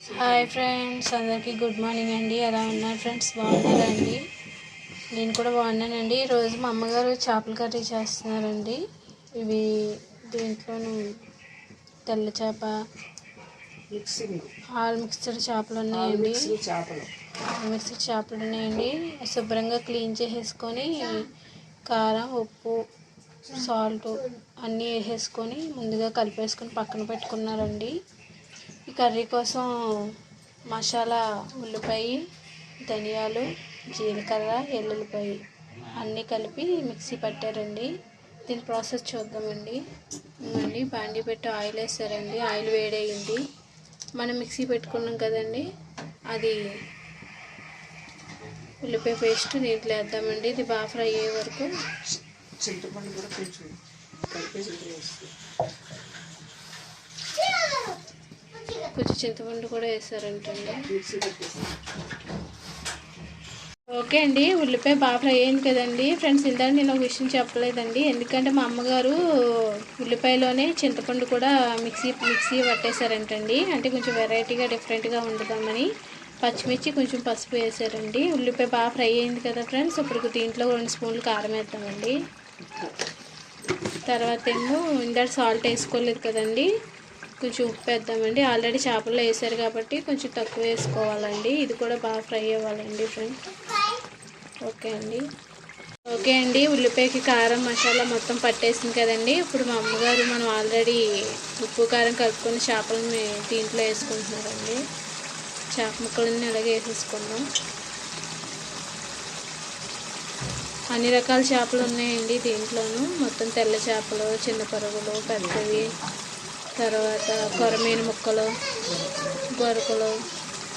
Hi friends అందరికీ good morning అండి. ఎలా ఉన్నారు ఫ్రెండ్స్? బాగున్నారా అండి నేను కూడా బాగున్నానండి. ఈరోజు మా అమ్మగారు చేపల కర్రీ చేస్తున్నారండి. ఇవి దీంట్లోనూ తెల్ల చేప ఆల్ మిక్స్డ్ చేపలు ఉన్నాయండి. మిక్స్డ్ చేపలు ఉన్నాయండి. శుభ్రంగా క్లీన్ చేసేసుకొని కారం ఉప్పు సాల్ట్ అన్నీ వేసేసుకొని ముందుగా కలిపేసుకొని పక్కన పెట్టుకున్నారండి. ఈ కర్రీ కోసం మసాలా ఉల్లిపాయ ధనియాలు జీలకర్ర ఎల్లుల్లిపాయ అన్నీ కలిపి మిక్సీ పట్టారండి. దీని ప్రాసెస్ చూద్దామండి. ఇవ్వండి బాండి పెట్టి ఆయిల్ వేసారండి. ఆయిల్ వేడయింది మనం మిక్సీ పెట్టుకున్నాం కదండి. అది ఉల్లిపాయ పేస్ట్ దీంట్లో వేద్దామండి. ఇది బాగా ఫ్రై అయ్యే వరకు. చింతపండు కూడా కొంచెం కొంచెం చింతపండు కూడా వేసారంటండి. ఓకే అండి ఉల్లిపాయ బాగా ఫ్రై అయింది కదండి. ఫ్రెండ్స్ ఇందాక నేను ఒక విషయం చెప్పలేదండి. ఎందుకంటే మా అమ్మగారు ఉల్లిపాయలోనే చింతపండు కూడా మిక్సీ మిక్సీ పట్టేశారంటండి. అంటే కొంచెం వెరైటీగా డిఫరెంట్గా ఉండదామని పచ్చిమిర్చి కొంచెం పసుపు వేసారండి. ఉల్లిపాయ బాగా ఫ్రై అయింది కదా ఫ్రెండ్స్ ఇప్పుడు దీంట్లో రెండు స్పూన్లు కారం వేద్దామండి. తర్వాత ఏమో ఇందాక సాల్ట్ వేసుకోలేదు కదండి. కొంచెం ఉప్పు వేద్దామండి. ఆల్రెడీ చేపల్లో వేసారు కాబట్టి కొంచెం తక్కువ వేసుకోవాలండి. ఇది కూడా బాగా ఫ్రై అవ్వాలండి ఫ్రెండ్స్ ఓకే అండి. ఓకే అండి. ఉల్లిపాయకి కారం మసాలా మొత్తం పట్టేసింది కదండి. ఇప్పుడు మా అమ్మగారు మనం ఆల్రెడీ ఉప్పు కారం కలుపుకొని చేపలని దీంట్లో వేసుకుంటున్నారండి. చేప ముక్కలన్నీ అలాగే వేసేసుకుందాం. అన్ని రకాల చేపలు ఉన్నాయండి దీంట్లోనూ. మొత్తం తెల్ల చేపలు చిన్న పరుగులు పెద్దవి. తర్వాత కొరమీన ముక్కలు గొరకలు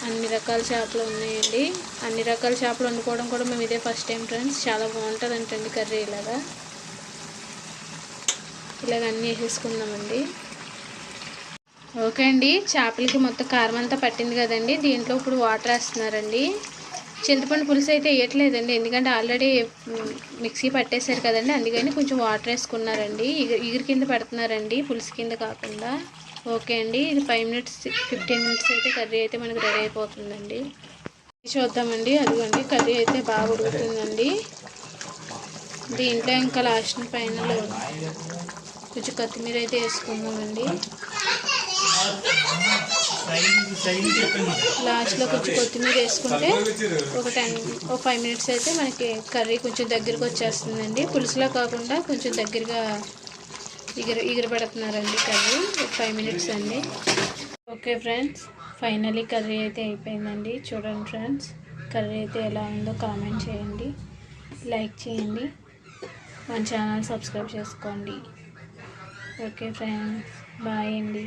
అన్ని రకాల చేపలు ఉన్నాయండి. అన్ని రకాల చేపలు వండుకోవడం కూడా మేము ఇదే ఫస్ట్ టైం ఫ్రెండ్స్ చాలా బాగుంటుంది అంటండి కర్రీ ఇలాగా. ఇలాగ అన్నీ వేసేసుకుందామండి. ఓకే అండి చేపలకి మొత్తం కారం అంతా పట్టింది కదండి. దీంట్లో ఇప్పుడు వాటర్ వేస్తున్నారండి. చింతపండు పులుసు అయితే వేయట్లేదండి. ఎందుకంటే ఆల్రెడీ మిక్సీ పట్టేశారు కదండి. అందుకని కొంచెం వాటర్ వేసుకున్నారండి. ఇగురు కింద పెడుతున్నారండి పులుసు కింద కాకుండా. ఓకే అండి. ఇది ఫైవ్ మినిట్స్ ఫిఫ్టీన్ మినిట్స్ అయితే కర్రీ అయితే మనకు రెడీ అయిపోతుందండి. చూద్దామండి. అదిగోండి. కర్రీ అయితే బాగా ఉడుకుతుందండి. దీంట్లో ఇంకా లాస్ట్ పైన కొంచెం కొత్తిమీర అయితే వేసుకుందామండి. లాస్ట్లో కొంచెం కొత్తిమీర వేసుకుంటే ఒక టెన్ ఒక ఫైవ్ మినిట్స్ అయితే మనకి కర్రీ కొంచెం దగ్గరకు వచ్చేస్తుందండి. పులుసులా కాకుండా కొంచెం దగ్గరగా ఎగిర ఎగిరబెడుతున్నారండి కర్రీ. ఒక ఫైవ్ మినిట్స్ అండి. ఓకే ఫ్రెండ్స్ ఫైనలీ కర్రీ అయితే అయిపోయిందండి. చూడండి ఫ్రెండ్స్ కర్రీ అయితే ఎలా ఉందో కామెంట్ చేయండి. లైక్ చేయండి. మన ఛానల్ సబ్స్క్రైబ్ చేసుకోండి. ఓకే ఫ్రెండ్స్ బాయ్ అండి.